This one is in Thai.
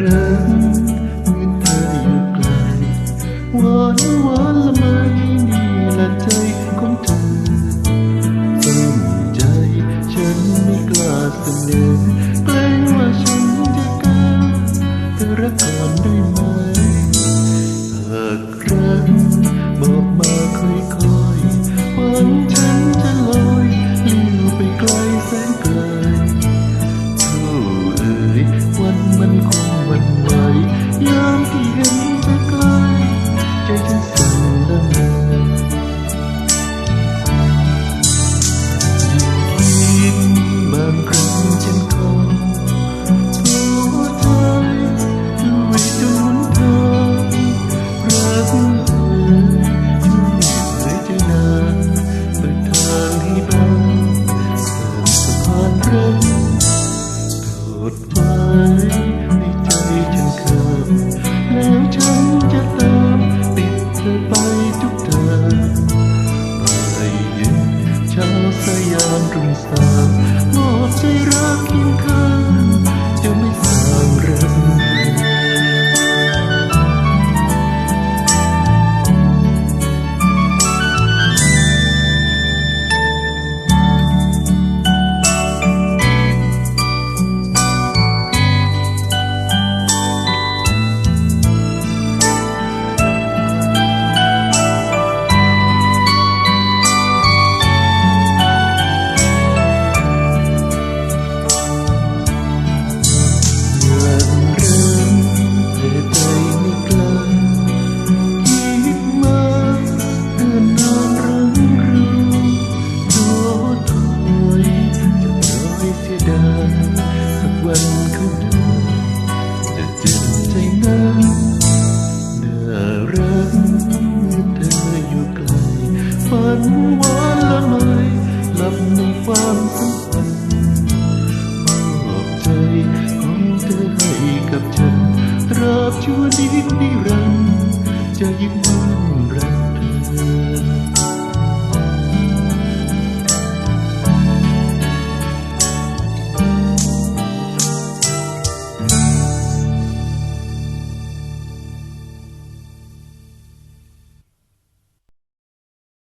รักเมื่อเธออยู่ไกลหวานหวานละไมนี่ละใจของเธอตั้งใจฉันไม่กล้าเสนอ สยามรุ่งสางมอบใจรักเคียงข้า เสียดายสักวันเขาเดินจะเจ็บใจนักน่ารักเมื่อเธออยู่ไกลฝันหวานละไมหลับในความสัมพันธ์มอบใจของเธอให้กับฉันตราบชั่วนิดนิรันดร์จะยึดมั่น